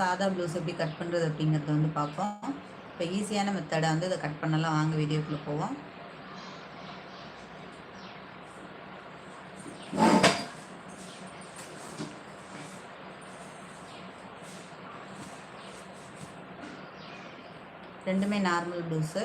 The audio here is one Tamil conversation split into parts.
சாதா ப்ளவுஸ் எப்படி கட் பண்ணுறது அப்படிங்கிறத வந்து பார்ப்போம். இப்போ ஈஸியான மெத்தடை வந்து இதை கட் பண்ணலாம். வாங்க வீடியோக்குள்ளே போவோம். ரெண்டுமே நார்மல் ப்ளவுஸு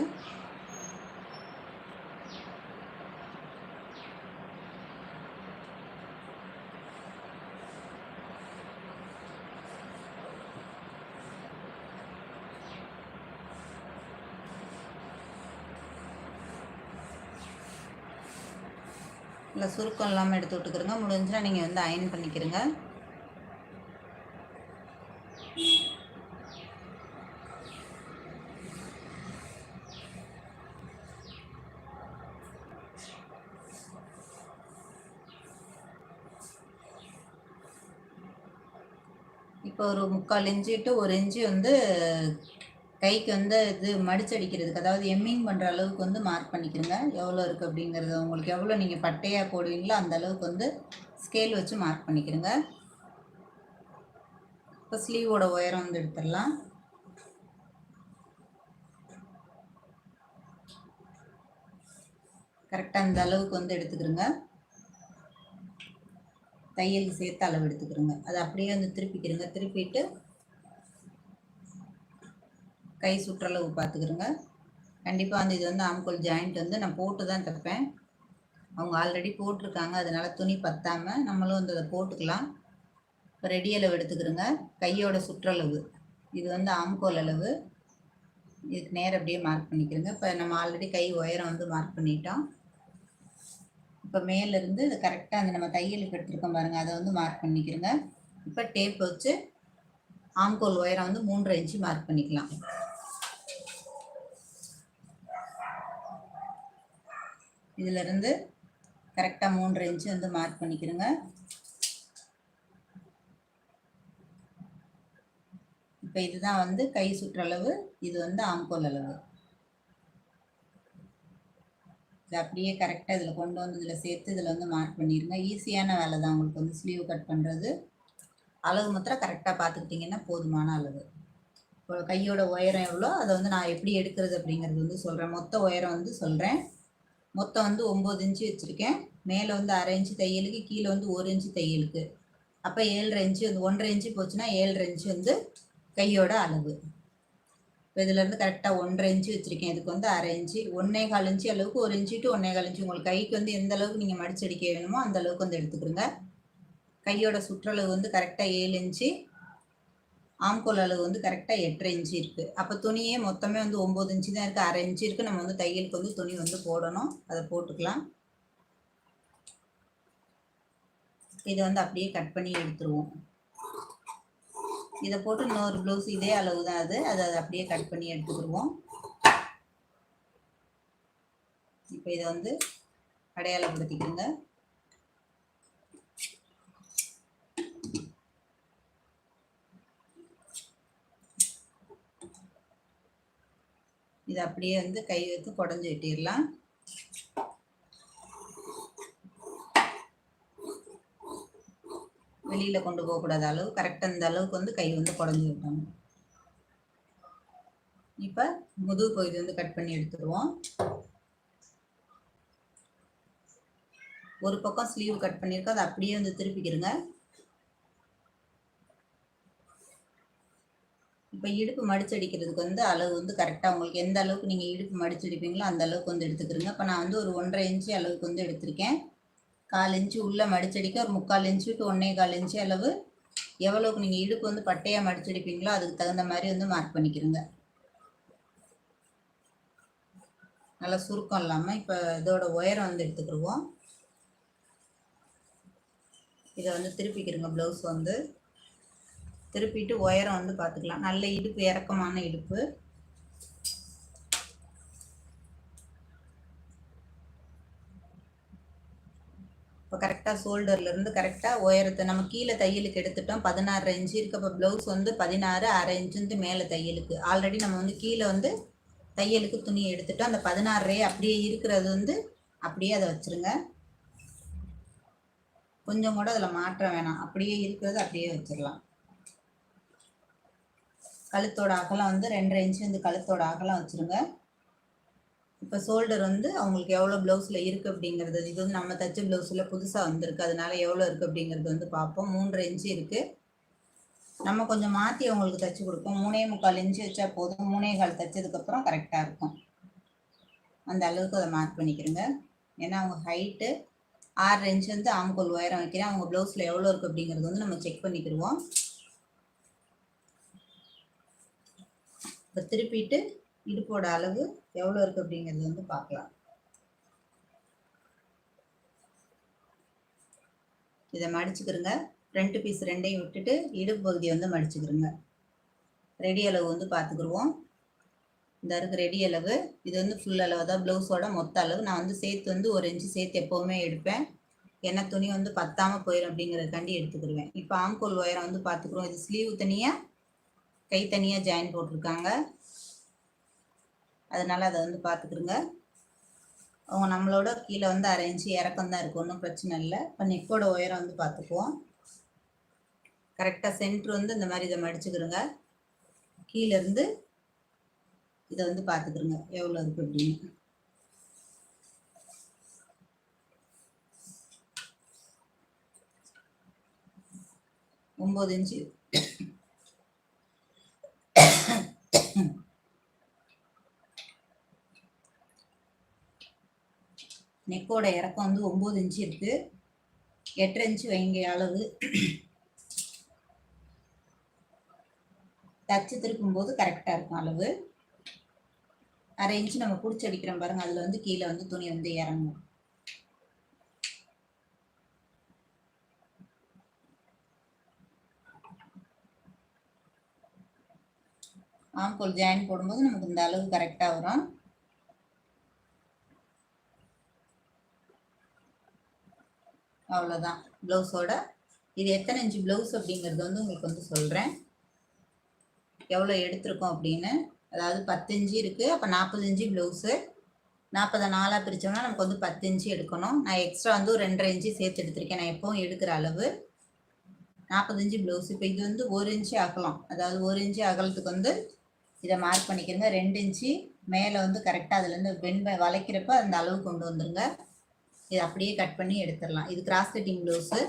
இல்லை சுருக்கம் இல்லாமல் எடுத்து விட்டுக்கிறங்க. முடிஞ்சுன்னா நீங்கள் வந்து அயன் பண்ணிக்கிறங்க. இப்போ ஒரு முக்கால் இன்ச்சு டு ஒரு இன்ச்சு வந்து கைக்கு வந்து இது மடிச்சடிக்கிறதுக்கு அதாவது எம்மிங் பண்ணுற அளவுக்கு வந்து மார்க் பண்ணிக்கிறங்க. எவ்வளோ இருக்குது அப்படிங்கிறது உங்களுக்கு எவ்வளோ நீங்கள் பட்டையாக போடுவீங்களோ அந்த அளவுக்கு வந்து ஸ்கேல் வச்சு மார்க் பண்ணிக்கிறங்க. இப்போ ஸ்லீவோட உயரம் வந்து எடுத்துடலாம். கரெக்டாக அந்த அளவுக்கு வந்து எடுத்துக்கிறோங்க. தையலுக்கு சேர்த்து அளவு எடுத்துக்கிறோங்க. அதை அப்படியே வந்து திருப்பிக்கிறோங்க. திருப்பிட்டு கை சுற்றளவு பார்த்துக்கிறோங்க. கண்டிப்பாக வந்து இது வந்து ஆம்கோல் ஜாயிண்ட் வந்து நான் போட்டு தான் தைப்பேன். அவங்க ஆல்ரெடி போட்டிருக்காங்க. அதனால துணி பத்தாமல் நம்மளும் வந்து அதை போட்டுக்கலாம். இப்போ ரெடி அளவு எடுத்துக்கிறோங்க. கையோட சுற்றளவு. இது வந்து ஆம்கோல் அளவு. இதுக்கு நேரம் அப்படியே மார்க் பண்ணிக்கிறோங்க. இப்போ நம்ம ஆல்ரெடி கை உயரம் வந்து மார்க் பண்ணிட்டோம். இப்போ மேலேருந்து இது கரெக்டாக அந்த நம்ம தையலுக்கு எடுத்துருக்கோம் பாருங்கள் அதை வந்து மார்க் பண்ணிக்கிறோங்க. இப்போ டேப் வச்சு ஆம்கோல் உயரம் வந்து மூன்றரை இன்ச்சு மார்க் பண்ணிக்கலாம். இதிலிருந்து கரெக்டாக மூன்று இன்ச்சு வந்து மார்க் பண்ணிக்கிறோங்க. இப்போ இதுதான் வந்து கை சுற்றளவு இது வந்து ஆம்கோல் அளவு. இது அப்படியே கரெக்டாக இதில் கொண்டு வந்து இதில் சேர்த்து இதில் வந்து மார்க் பண்ணிடுங்க. ஈஸியான வேலை தான் உங்களுக்கு வந்து ஸ்லீவ் கட் பண்ணுறது அளவு மாத்திரம் கரெக்டாக பார்த்துக்கிட்டிங்கன்னா போதுமான அளவு. இப்போ கையோட உயரம் எவ்வளோ அதை வந்து நான் எப்படி எடுக்கிறது அப்படிங்கிறது வந்து சொல்கிறேன் மொத்த உயரம் வந்து சொல்கிறேன் மொத்தம் வந்து ஒம்பது இன்ச்சு வச்சுருக்கேன். மேலே வந்து அரை இன்ச்சு தையலுக்கு கீழே வந்து ஒரு இன்ச்சு தையலுக்கு. அப்போ ஏழரை இன்ச்சு வந்து ஒன்றரை இன்ச்சு போச்சுன்னா ஏழரை இன்ச்சு வந்து கையோட அளவு. இப்போ இதுலேருந்து கரெக்டாக ஒன்றரை இன்ச்சு வச்சுருக்கேன். இதுக்கு வந்து அரை இன்ச்சு ஒன்றே கால் இன்ச்சு அளவுக்கு ஒரு இன்ச்சு டு ஒன்றே கால் இன்ச்சு. உங்களுக்கு கைக்கு வந்து எந்த அளவுக்கு நீங்கள் மடிச்சடிக்க வேணுமோ அந்த அளவுக்கு வந்து எடுத்துக்கிறோங்க. கையோட சுற்றளவு வந்து கரெக்டாக ஏழு இன்ச்சு ஆம்கோல் அளவு வந்து கரெக்டாக எட்டரை இன்ச்சு இருக்குது அப்போ துணியே மொத்தமே வந்து ஒம்பது இன்ச்சு தான் இருக்குது அரை இன்ச்சு இருக்குது நம்ம வந்து தையலுக்கு வந்து துணி வந்து போடணும். அதை போட்டுக்கலாம். இதை வந்து அப்படியே கட் பண்ணி எடுத்துருவோம். இதை போட்டு இன்னொரு ப்ளவுஸ் இதே அளவு தான் அது. அதை அதை அப்படியே கட் பண்ணி எடுத்துக்கிடுவோம். இப்போ இதை வந்து அடையாளப்படுத்திக்கோங்க. இதை அப்படியே வந்து கை வைத்து குடஞ்சி விட்டிடலாம். வெளியில் கொண்டு போகக்கூடாத அளவு கரெக்டாக இந்த அளவுக்கு வந்து கை வந்து குடஞ்சி விட்டணும் இப்போ முதுகு பகுதி வந்து கட் பண்ணி எடுத்துருவோம். ஒரு பக்கம் ஸ்லீவ் கட் பண்ணியிருக்கோம் அதை அப்படியே வந்து திருப்பிக்கிறங்க இப்போ இடுப்பு மடிச்சடிக்கிறதுக்கு வந்து அளவு வந்து கரெக்டாக உங்களுக்கு எந்த அளவுக்கு நீங்கள் இடுப்பு மடிச்சடிப்பீங்களோ அந்த அளவுக்கு வந்து எடுத்துக்கிறீங்க. இப்போ நான் வந்து ஒரு ஒன்றரை இன்ச்சு அளவுக்கு வந்து எடுத்திருக்கேன். கால் இன்ச்சு உள்ளே மடிச்சடிக்க ஒரு முக்கால் இன்ச்சு டு ஒன்றே கால் இன்ச்சு அளவு எவ்வளோக்கு நீங்கள் இடுப்பு வந்து பட்டையாக மடிச்சடிப்பீங்களோ அதுக்கு தகுந்த மாதிரி வந்து மார்க் பண்ணிக்கிறங்க. நல்லா சுருக்கம் இல்லாமல் இப்போ இதோட உயரம் வந்து எடுத்துக்கிடுவோம் இதை வந்து திருப்பிக்கிறோங்க ப்ளவுஸ் வந்து. திருப்பிட்டு உயரம் வந்து பார்த்துக்கலாம். நல்ல இடுப்பு இறக்கமான இடுப்பு. இப்போ கரெக்டாக ஷோல்டர்லேருந்து கரெக்டாக உயரத்தை நம்ம கீழே தையலுக்கு எடுத்துட்டோம். பதினாறு இன்ச்சு இருக்கு. இப்போ ப்ளவுஸ் வந்து பதினாறு அரை இன்ச்சுன்ட்டு மேலே தையலுக்கு. ஆல்ரெடி நம்ம வந்து கீழே வந்து தையலுக்கு துணி எடுத்துட்டோம். அந்த பதினாறு அப்படியே இருக்கிறது வந்து அப்படியே அதை வச்சுருங்க. கொஞ்சம் கூட அதில் மாற்றம் வேணாம். அப்படியே இருக்கிறது அப்படியே வச்சிடலாம். கழுத்தோட அகலம் வந்து ரெண்டரை இன்ச்சு வந்து கழுத்தோட அகலம் வச்சுருங்க. இப்போ ஷோல்டர் வந்து அவங்களுக்கு எவ்வளோ ப்ளவுஸில் இருக்குது அப்படிங்கிறது இது வந்து நம்ம தச்ச ப்ளவுஸில் புதுசாக வந்திருக்கு அதனால எவ்வளோ இருக்குது அப்படிங்கிறது வந்து பார்ப்போம். மூன்றரை இன்ச்சு இருக்குது நம்ம கொஞ்சம் மாற்றி அவங்களுக்கு தைச்சி கொடுப்போம். மூணே முக்கால் இன்ச்சு வச்சா போதும். மூணே கால் தைச்சதுக்கப்புறம் கரெக்டாக இருக்கும். அந்த அளவுக்கு அதை மார்க் பண்ணிக்கிறோங்க. ஏன்னா அவங்க ஹைட்டு ஆறு இன்ச்சு வந்து ஆம்கோல் உயரம் வைக்கிறேன். அவங்க ப்ளவுஸில் எவ்வளோ இருக்குது அப்படிங்கிறது வந்து நம்ம செக் பண்ணிக்கிடுவோம். இப்போ திருப்பிட்டு இடுப்போட அளவு எவ்வளோ இருக்குது அப்படிங்கிறது வந்து பார்க்கலாம். இதை மடிச்சுக்கிறோங்க ஃப்ரண்ட் பீஸ் ரெண்டையும் விட்டுட்டு இடுப்பு பகுதியை வந்து மடிச்சுக்கிறோங்க ரெடி அளவு வந்து பார்த்துக்குருவோம். இந்த இருக்கு ரெடி அளவு. இது வந்து ஃபுல் அளவு தான். ப்ளவுஸோட மொத்த அளவு. நான் வந்து சேர்த்து வந்து ஒரு இன்ச்சு சேர்த்து எப்போவுமே எடுப்பேன். ஏன்னா துணி வந்து பத்தாமல் போயிடும் அப்படிங்கிறதுக்காண்டி எடுத்துக்கிடுவேன் இப்போ ஆம்கோல் ஒயரை வந்து பார்த்துக்குறோம் இது ஸ்லீவ் தனியாக கை தனியாக ஜாயின் போட்டிருக்காங்க. அதனால் அதை வந்து பார்த்துக்குருங்க அவங்க நம்மளோட கீழே வந்து அரேஞ்ச் இறக்கம் தான் இருக்கும் ஒன்றும் பிரச்சனை இல்லை. இப்போ நெக்கோட உயரம் வந்து பார்த்துக்குவோம். கரெக்டாக சென்ட்ரு வந்து இந்த மாதிரி இதை மடிச்சுக்கிறோங்க கீழேருந்து இதை வந்து பார்த்துக்குருங்க எவ்வளோ இருக்குது அப்படின்னு. ஒம்பது இன்ச்சு நெக்கோட இறக்கம் வந்து ஒம்பது இன்ச்சு இருக்குது எட்டரை இன்ச்சு வைங்க அளவு. தச்சு திருக்கும் போது கரெக்டாக இருக்கும் அளவு. அரை இன்ச்சு நம்ம பிடிச்சி அடிக்கிறோம் பாருங்க அதில் வந்து கீழே வந்து துணி வந்து இறங்கும். ஆம்கோல் ஜாயின் போடும்போது நமக்கு இந்த அளவு கரெக்டாக வரும். அவ்வளோதான் ப்ளவுஸோட இது எத்தனை இன்ச்சு ப்ளவுஸ் அப்படிங்கிறது வந்து உங்களுக்கு வந்து சொல்கிறேன் எவ்வளோ எடுத்திருக்கோம் அப்படின்னு. அதாவது பத்து இன்ச்சு இருக்குது அப்போ நாற்பது இன்ச்சு ப்ளவுஸு நாற்பதை நாலாக பிரித்தோம்னா நமக்கு வந்து பத்து இன்ச்சு எடுக்கணும். நான் எக்ஸ்ட்ரா வந்து ஒரு ரெண்டரை இன்ச்சு சேர்த்து எடுத்திருக்கேன். நான் எப்பவும் எடுக்கிற அளவு. நாற்பது இன்ச்சு ப்ளவுஸ் இப்போ இது வந்து ஒரு இன்ச்சு அகலம். அதாவது ஒரு இன்ச்சு அகலத்துக்கு வந்து இதை மார்க் பண்ணிக்கிறங்க. ரெண்டு இன்ச்சு மேலே வந்து கரெக்டாக அதுலேருந்து வெண்மை வளைக்கிறப்ப அந்த அளவு கொண்டு வந்துருங்க. இதை அப்படியே கட் பண்ணி எடுத்துடலாம். இது கிராஸ் கட்டிங் ப்ளவுஸு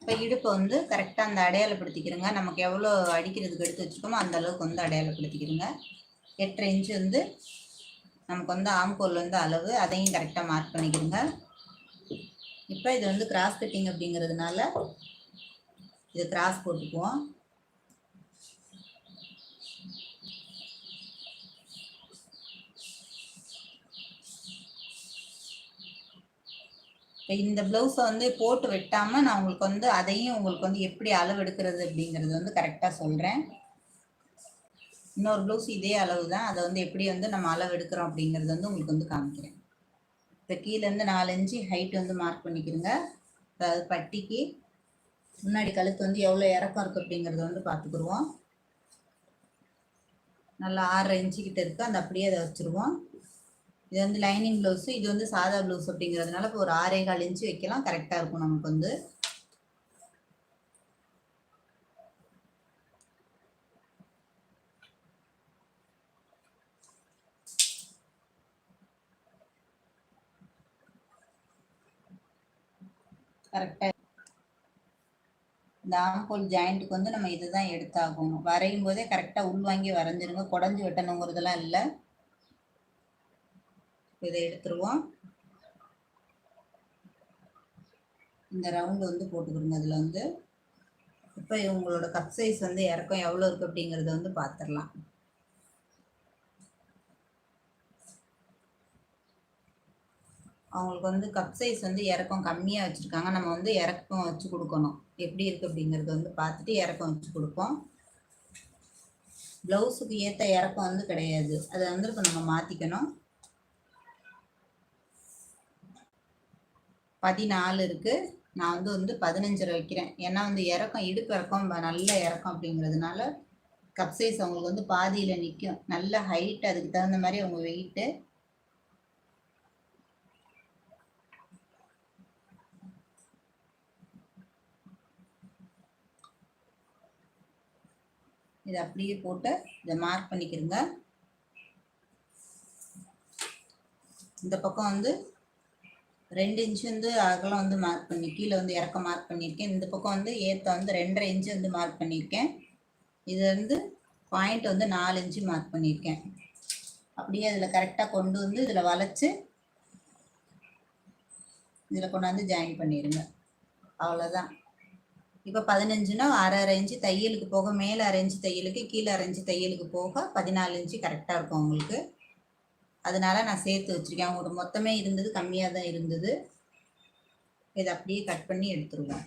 இப்போ இடுப்பை வந்து கரெக்டாக அந்த அடையாளப்படுத்திக்கிறோங்க. நமக்கு எவ்வளோ அடிக்கிறதுக்கு எடுத்து வச்சுக்கோமோ அந்த அளவுக்கு வந்து அடையாளப்படுத்திக்கிறோங்க. எட்டரை இன்ச்சு வந்து நமக்கு வந்து ஆம்கோல் வந்து அளவு அதையும் கரெக்டாக மார்க் பண்ணிக்கிறோங்க. இப்போ இது வந்து கிராஸ் கட்டிங் அப்படிங்கிறதுனால இது கிராஸ் போட்டுக்குவோம். இந்த ப்ளவுஸை வந்து போட்டு வெட்டாமல் நான் உங்களுக்கு வந்து அதையும் உங்களுக்கு வந்து எப்படி அளவு எடுக்கிறது அப்படிங்கிறது வந்து கரெக்டாக சொல்கிறேன் இன்னொரு ப்ளவுஸ் இதே அளவு தான் அதை வந்து எப்படி வந்து நம்ம அளவு எடுக்கிறோம் அப்படிங்கிறது வந்து உங்களுக்கு வந்து காமிக்கிறேன். இப்போ கீழேருந்து நாலு இன்ச்சு ஹைட் வந்து மார்க் பண்ணிக்கிறோங்க அதாவது பட்டிக்கு முன்னாடி கழுத்து வந்து எவ்வளோ இறக்கம் இருக்குது அப்படிங்கிறத வந்து பார்த்துக்குருவோம் நல்லா ஆறரை இன்ச்சு கிட்ட இருக்குது அந்த அப்படியே அதை வச்சுருவோம். இது வந்து லைனிங் ப்ளவுஸு இது வந்து சாதா ப்ளவுஸ் அப்படிங்கிறதுனால இப்போ ஒரு ஆறே கால் இன்ச்சு வைக்கலாம் கரெக்டாக இருக்கும் நமக்கு வந்து. கரெக்டாக இந்த ஆம்போல் ஜாயிண்ட்டுக்கு வந்து நம்ம இதுதான் எடுத்தாகணும். வரையும் போதே கரெக்டாக உள்வாங்கி வரைஞ்சிருங்க. குடஞ்சி வெட்டணுங்கிறதுலாம் இல்லை. இதை எடுத்துருவோம். இந்த ரவுண்டு வந்து போட்டுக்கிடுங்க. அதில் வந்து இப்போ இவங்களோட கப் சைஸ் வந்து இறக்கம் எவ்வளோ இருக்குது அப்படிங்கிறத வந்து பார்த்துடலாம் அவங்களுக்கு வந்து கப் சைஸ் வந்து இறக்கம் கம்மியாக வச்சுருக்காங்க. நம்ம வந்து இறக்கம் வச்சு கொடுக்கணும். எப்படி இருக்குது அப்படிங்கிறத வந்து பார்த்துட்டு இறக்கம் வச்சு கொடுப்போம். ப்ளவுஸுக்கு ஏற்ற இறக்கம் வந்து கிடையாது. அதை வந்து இப்போ நம்ம மாற்றிக்கணும் பதினாலு இருக்குது நான் வந்து வந்து பதினஞ்சில் வைக்கிறேன். ஏன்னா வந்து இறக்கம் இடுப்பு இறக்கம் நல்ல இறக்கம் அப்படிங்கிறதுனால கப் சைஸ் அவங்களுக்கு வந்து பாதியில் நிற்கும் நல்ல ஹைட் அதுக்கு தகுந்த மாதிரி அவங்க வெயிட்டு இதை அப்படியே போட்டு இதை மார்க் பண்ணிக்கிறங்க இந்த பக்கம் வந்து ரெண்டு இன்ச்சு வந்து அகலம் வந்து மார்க் பண்ணி கீழே வந்து இறக்க மார்க் பண்ணியிருக்கேன் இந்த பக்கம் வந்து ஏற்ற வந்து ரெண்டரை இன்ச்சு வந்து மார்க் பண்ணியிருக்கேன் இது வந்து பாயிண்ட் வந்து நாலு இன்ச்சு மார்க் பண்ணியிருக்கேன் அப்படியே அதில் கரெக்டாக கொண்டு வந்து இதில் வளைச்சு இதில் கொண்டாந்து ஜாயின் பண்ணிடுங்க அவ்வளோதான் இப்போ பதினஞ்சுனா அரை அரை இன்ச்சு தையலுக்கு போக மேலே அரை இன்ச்சு தையலுக்கு கீழே அரை இன்ச்சு தையலுக்கு போக பதினாலு இன்ச்சு கரெக்டாக இருக்கும் உங்களுக்கு. அதனால நான் சேர்த்து வச்சுருக்கேன். அவங்களோட மொத்தமே இருந்தது கம்மியாக தான் இருந்தது. இதை அப்படியே கட் பண்ணி எடுத்துருவோம்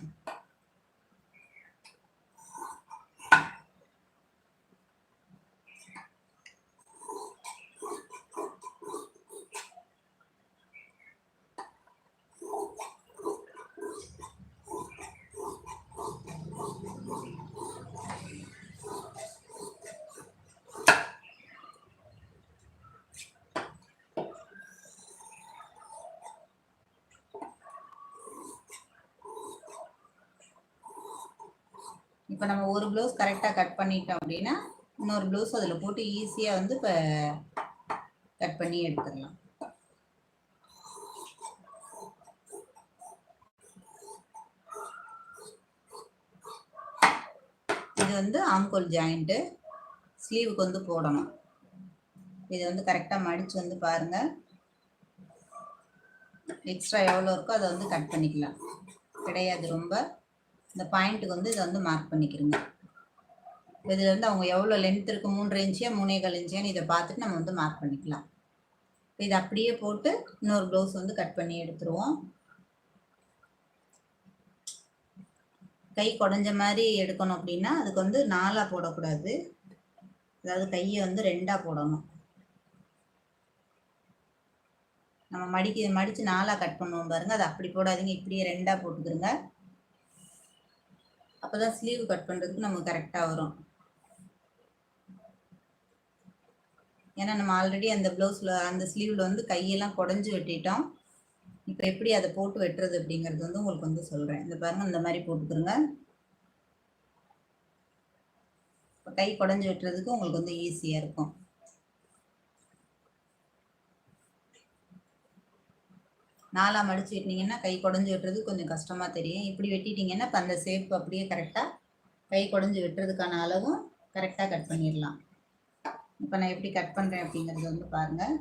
இப்போ நம்ம ஒரு ப்ளவுஸ் கரெக்டாக கட் பண்ணிட்டோம் அப்படின்னா இன்னொரு ப்ளவுஸ் அதில் போட்டு ஈஸியாக வந்து இப்போ கட் பண்ணி எடுத்துடலாம். இது வந்து ஆம்கோல் ஜாயிண்ட்டு ஸ்லீவுக்கு வந்து போடணும். இது வந்து கரெக்டாக மடித்து வந்து பாருங்கள் எக்ஸ்ட்ரா எவ்வளோ இருக்கோ அதை வந்து கட் பண்ணிக்கலாம். கிடையாது ரொம்ப. இந்த பாயிண்ட்டுக்கு வந்து இதை வந்து மார்க் பண்ணிக்கிறோங்க இதில் வந்து அவங்க எவ்வளோ லென்த் இருக்குது மூன்று இன்ச்சியா மூணே கால் இன்ச்சியான்னு இதை பார்த்துட்டு நம்ம வந்து மார்க் பண்ணிக்கலாம். இதை அப்படியே போட்டு இன்னொரு க்ளவுஸ் வந்து கட் பண்ணி எடுத்துருவோம். கை குடஞ்ச மாதிரி எடுக்கணும் அப்படின்னா அதுக்கு வந்து நாலாக போடக்கூடாது. அதாவது கையை வந்து ரெண்டாக போடணும். நம்ம மடிக்க மடித்து நாலாக கட் பண்ணுவோம் பாருங்கள் அது அப்படி போடாதீங்க. இப்படியே ரெண்டாக போட்டுக்கிறோங்க அப்போ தான் ஸ்லீவ் கட் பண்ணுறதுக்கு நமக்கு கரெக்டாக வரும். ஏன்னா நம்ம ஆல்ரெடி அந்த ப்ளவுஸில் அந்த ஸ்லீவில் வந்து கையெல்லாம் குடஞ்சி வெட்டிட்டோம். இப்போ எப்படி அதை போட்டு வெட்டுறது அப்படிங்கிறது வந்து உங்களுக்கு வந்து சொல்கிறேன் இந்த பாருங்கள் இந்த மாதிரி போட்டுக்கிறோங்க கை குடஞ்சி வெட்டுறதுக்கு உங்களுக்கு வந்து ஈஸியாக இருக்கும். நாலாக மடித்து வெட்டினீங்கன்னா கை குடஞ்சி வெட்டுறது கொஞ்சம் கஷ்டமாக தெரியும். இப்படி வெட்டிட்டீங்கன்னா இப்போ அந்த ஷேப் அப்படியே கரெக்டாக கை குடஞ்சி வெட்டுறதுக்கான அளவும் கரெக்டாக கட் பண்ணிடலாம். இப்போ நான் எப்படி கட் பண்ணுறேன் அப்படிங்கிறது வந்து பாருங்கள்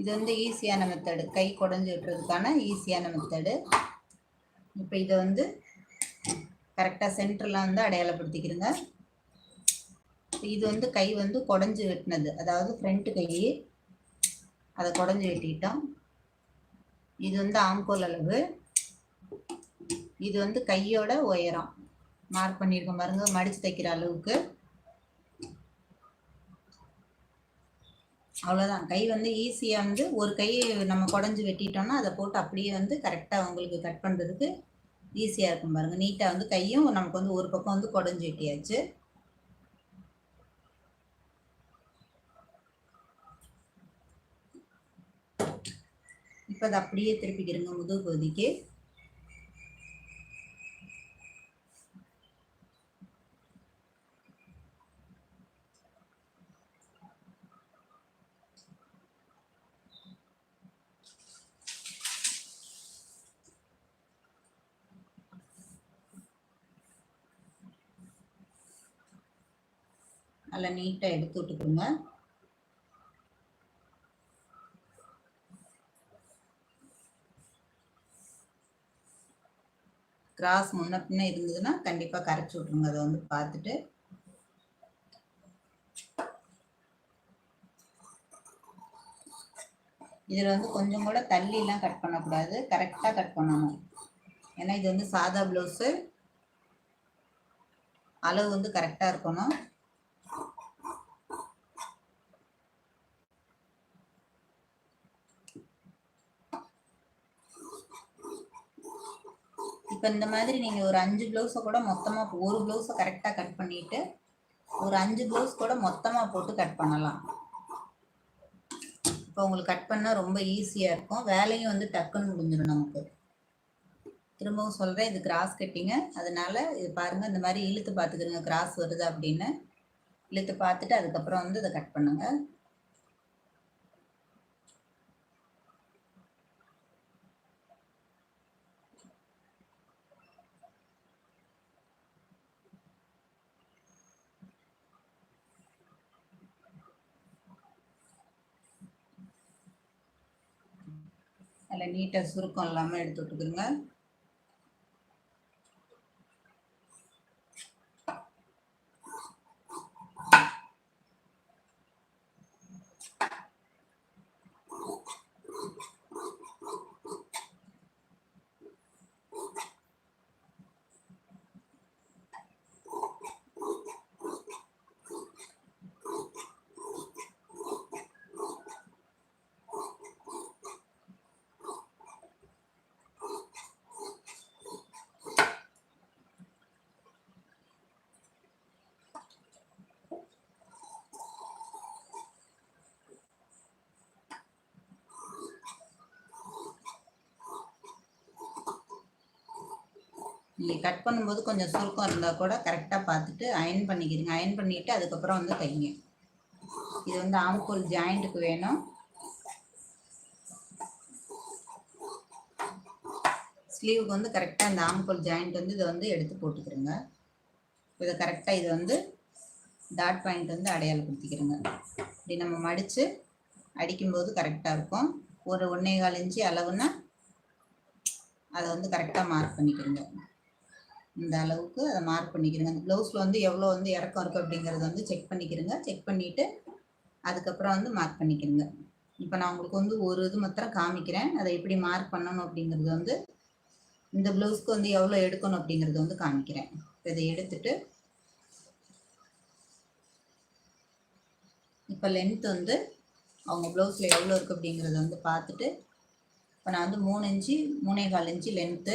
இது வந்து ஈஸியான மெத்தடு கை குடஞ்சி விட்டுறதுக்கான ஈஸியான மெத்தடு இப்போ இதை வந்து கரெக்டாக சென்டரில் வந்து அடையாளப்படுத்திக்கிறேங்க இது வந்து கை வந்து குடஞ்சி வெட்டினது. அதாவது ஃப்ரண்ட் கை அதை குடஞ்சி வெட்டிட்டோம். இது வந்து ஆம்கோல் அளவு. இது வந்து கையோட உயரம். மார்க் பண்ணியிருக்கோம் பாருங்க. மடிச்சு தைக்கிற அளவுக்கு. அவ்வளோதான் கை வந்து ஈஸியாக வந்து ஒரு கை நம்ம குடஞ்சி வெட்டிட்டோம்னா அதை போட்டு அப்படியே வந்து கரெக்டாக உங்களுக்கு கட் பண்ணுறதுக்கு ஈஸியாக இருக்கும் பாருங்கள் நீட்டாக வந்து கையும் நமக்கு வந்து ஒரு பக்கம் வந்து குடஞ்சி வெட்டியாச்சு. இப்போ அதை அப்படியே திருப்பிக்கிறங்க முதுகு பகுதிக்கு. நல்லா நீட்டாக எடுத்து விட்டுக்கோங்க. கிராஸ் முன்ன பின்ன இருந்ததுன்னா கண்டிப்பாக கரைச்சி விட்ருங்க. அதை வந்து பார்த்துட்டு. இதில் வந்து கொஞ்சம் கூட தள்ளிலாம் கட் பண்ணக்கூடாது. கரெக்டாக கட் பண்ணணும். ஏன்னா இது வந்து சாதா ப்ளவுஸு அளவு வந்து கரெக்டாக இருக்கணும். இப்போ இந்த மாதிரி நீங்கள் ஒரு அஞ்சு ப்ளவுஸை கூட மொத்தமாக ஒரு ப்ளவுஸை கரெக்டாக கட் பண்ணிவிட்டு ஒரு அஞ்சு ப்ளவுஸ் கூட மொத்தமாக போட்டு கட் பண்ணலாம். இப்போ உங்களுக்கு கட் பண்ணால் ரொம்ப ஈஸியாக இருக்கும். வேலையும் வந்து டக்குன்னு முடிஞ்சிடும் நமக்கு. திரும்பவும் சொல்கிறேன் இது கிராஸ் கட்டிங்க அதனால இது பாருங்கள் இந்த மாதிரி இழுத்து பார்த்துக்கிறங்க கிராஸ் வருது அப்படின்னு. இழுத்து பார்த்துட்டு அதுக்கப்புறம் வந்து இதை கட் பண்ணுங்கள் அதில் நீட்டாக சுருக்கம் இல்லாமல் எடுத்து விட்டுக்குங்க நீங்கள் கட் பண்ணும்போது கொஞ்சம் சுருக்கம் இருந்தால் கூட கரெக்டாக பார்த்துட்டு அயன் பண்ணிக்கிறீங்க அயன் பண்ணிவிட்டு அதுக்கப்புறம் வந்து தைங்க இது வந்து ஆம்கோல் ஜாயிண்ட்டுக்கு வேணும். ஸ்லீவுக்கு வந்து கரெக்டாக இந்த ஆம்கோல் ஜாயிண்ட் வந்து இதை வந்து எடுத்து போட்டுக்கிறோங்க இதை கரெக்டாக இது வந்து டாட் பாயிண்ட் வந்து அடையாளப்படுத்திக்கிறோங்க இப்படி நம்ம மடித்து அடிக்கும்போது கரெக்டாக இருக்கும். ஒரு ஒன்றே கால் இன்ச்சு அளவுன்னா அதை வந்து கரெக்டாக மார்க் பண்ணிக்கிறோங்க இந்த அளவுக்கு அதை மார்க் பண்ணிக்கிறங்க. அந்த ப்ளவுஸில் வந்து எவ்வளோ வந்து இறக்கம் இருக்குது அப்படிங்கிறத வந்து செக் பண்ணிக்கிறங்க. செக் பண்ணிவிட்டு அதுக்கப்புறம் வந்து மார்க் பண்ணிக்கிறங்க. இப்போ நான் உங்களுக்கு வந்து ஒரு இது மாத்திரம் காமிக்கிறேன். அதை எப்படி மார்க் பண்ணணும் அப்படிங்கிறது வந்து இந்த ப்ளவுஸ்க்கு வந்து எவ்வளோ எடுக்கணும் அப்படிங்கிறது வந்து காமிக்கிறேன். இதை எடுத்துட்டு இப்போ லென்த் வந்து அவங்க ப்ளவுஸில் எவ்வளோ இருக்குது அப்படிங்கிறத வந்து பார்த்துட்டு இப்போ நான் வந்து மூணு இன்ச்சு மூணே கால் இன்ச்சு லென்த்து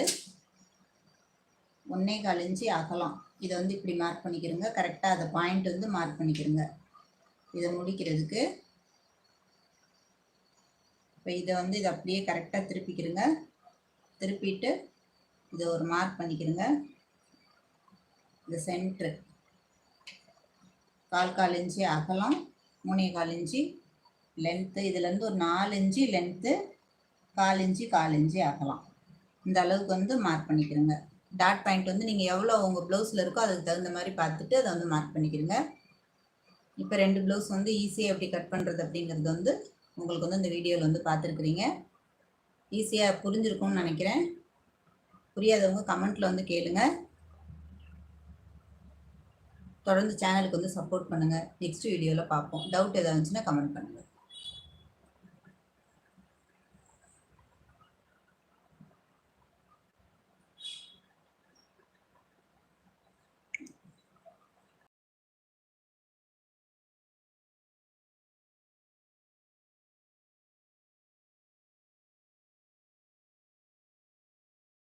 ஒன்றே கால் இன்ச்சு அகலம். இதை வந்து இப்படி மார்க் பண்ணிக்கிறோங்க கரெக்டாக அதை பாயிண்ட் வந்து மார்க் பண்ணிக்கிறோங்க இதை முடிக்கிறதுக்கு இப்போ இதை வந்து இதை அப்படியே கரெக்டாக திருப்பிக்கிறோங்க திருப்பிட்டு இதை ஒரு மார்க் பண்ணிக்கிறோங்க இந்த சென்ட்ரு கால் கால் இன்ச்சு அகலம் மூணே கால் இன்ச்சு லென்த்து இதுலேருந்து ஒரு நாலு இன்ச்சு லென்த்து கால் இன்ச்சு கால் இன்ச்சு அகலம். இந்த அளவுக்கு வந்து மார்க் பண்ணிக்கிறோங்க டாட் பாயிண்ட் வந்து நீங்கள் எவ்வளோ உங்கள் ப்ளவுஸில் இருக்கோ அதுக்கு தகுந்த மாதிரி பார்த்துட்டு அதை வந்து மார்க் பண்ணிக்கிறங்க இப்போ ரெண்டு ப்ளவுஸ் வந்து ஈஸியாக எப்படி கட் பண்ணுறது அப்படிங்கிறது வந்து உங்களுக்கு வந்து இந்த வீடியோவில் வந்து பார்த்துருக்குறீங்க. ஈஸியாக புரிஞ்சிருக்கும்னு நினைக்கிறேன். புரியாதவங்க கமெண்ட்டில் வந்து கேளுங்க. தொடர்ந்து சேனலுக்கு வந்து சப்போர்ட் பண்ணுங்கள் நெக்ஸ்ட் வீடியோவில் பார்ப்போம். டவுட் எதாவது இருந்துச்சுன்னா கமெண்ட் பண்ணுங்கள்